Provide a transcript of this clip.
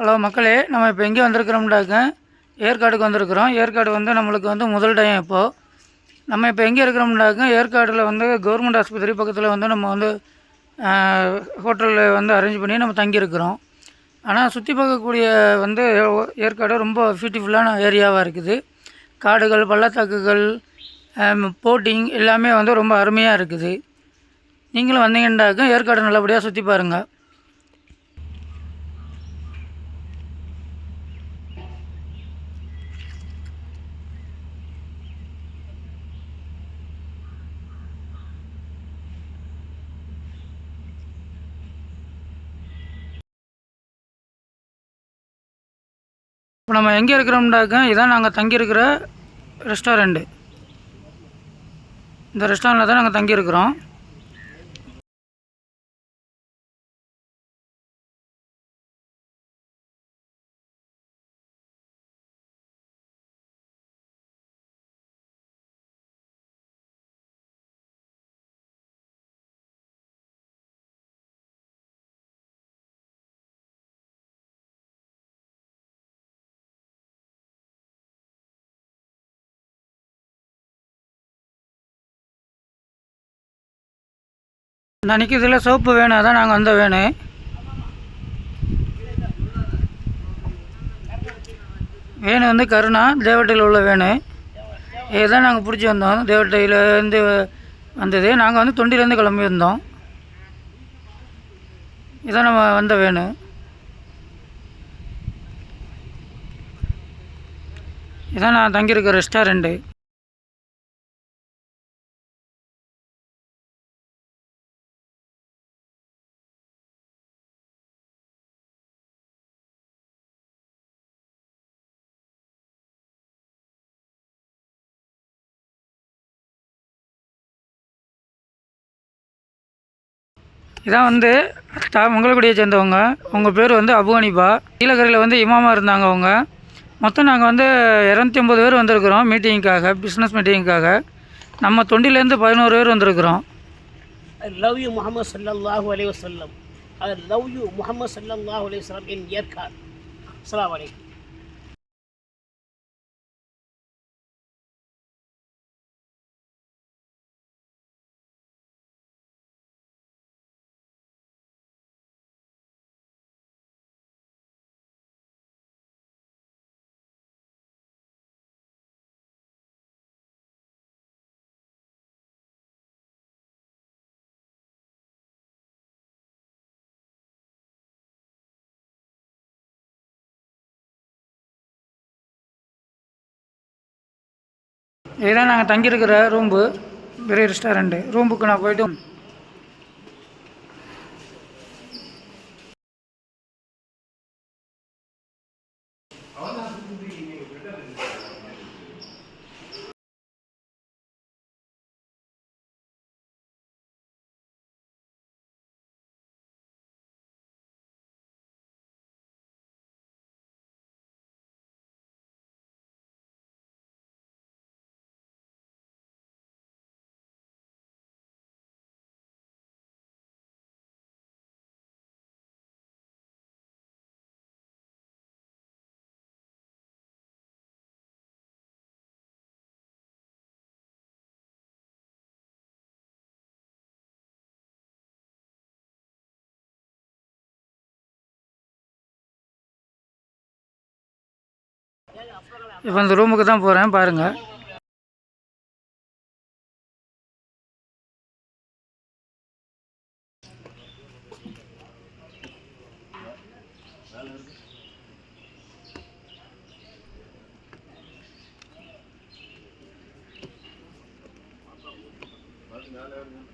Hello மக்களே நம்ம இப்போ எங்கே வந்திருக்கிறோம்டாக்க ஏற்காடுக்கு வந்திருக்கிறோம். ஏற்காடு வந்து நம்மளுக்கு வந்து முதல் டைம் இப்போது நம்ம இப்போ எங்கே இருக்கிறோம்னாக்க ஏற்காடில் வந்து கவர்மெண்ட் ஆஸ்பத்திரி பக்கத்தில் வந்து நம்ம வந்து ஹோட்டலில் வந்து அரேஞ்ச் பண்ணி நம்ம தங்கியிருக்கிறோம். ஆனால் சுற்றி பார்க்கக்கூடிய வந்து ஏற்காடு ரொம்ப பியூட்டிஃபுல்லான ஏரியாவாக இருக்குது. காடுகள் பள்ளத்தாக்குகள் போட்டிங் எல்லாமே வந்து ரொம்ப அருமையாக இருக்குது. நீங்களும் வந்தீங்கன்னாக்க ஏற்காடு நல்லபடியாக சுற்றி பாருங்கள் இப்போ நம்ம எங்கே இருக்கிறோம்னாக்க இதான் நாங்கள் தங்கியிருக்கிற ரெஸ்டாரண்ட்டு இந்த ரெஸ்டாரண்ட்டில் தான் நாங்கள் தங்கியிருக்கிறோம். அன்றைக்கி நிற்கிறதுல சோப்பு வேணும் அதான் நாங்கள் வந்த வேணும் வேணு வந்து கருணா தேவட்டையில் உள்ள வேணு இதுதான் நாங்கள் பிடிச்சி வந்தோம். தேவட்டையிலேருந்து வந்தது. நாங்கள் வந்து தொண்டிலேருந்து கிளம்பி வந்தோம். இதான் நம்ம வந்த வேணு இதான் நான் தங்கியிருக்க ரெஸ்டாரண்ட்டு இதான் வந்து த மங்களக்குடியை சேர்ந்தவங்க. உங்கள் பேர் வந்து அபு அனிபா கீழக்கரையில் வந்து இமாமா இருந்தாங்க அவங்க. மொத்தம் நாங்கள் வந்து இரநூத்தி ஐம்பது பேர் வந்திருக்கிறோம் மீட்டிங்க்காக பிஸ்னஸ் மீட்டிங்க்காக நம்ம தொண்டிலேருந்து பதினோரு பேர் வந்திருக்கிறோம். Love you Muhammad Muhammad Ali வசல்லம் love you Muhammad love Ali Muhammad என் ஏற்கார் அஸ்லாம் வலைக்கம் இதுதான் நாங்கள் தங்கியிருக்கிற ரூம்பு பெரிய ரெஸ்டாரண்ட்டு ரூம்புக்கு நான் போய்ட்டு இப்போ அந்த ரூமுக்கு தான் போகிறேன் பாருங்கள் Yeah, yeah, yeah.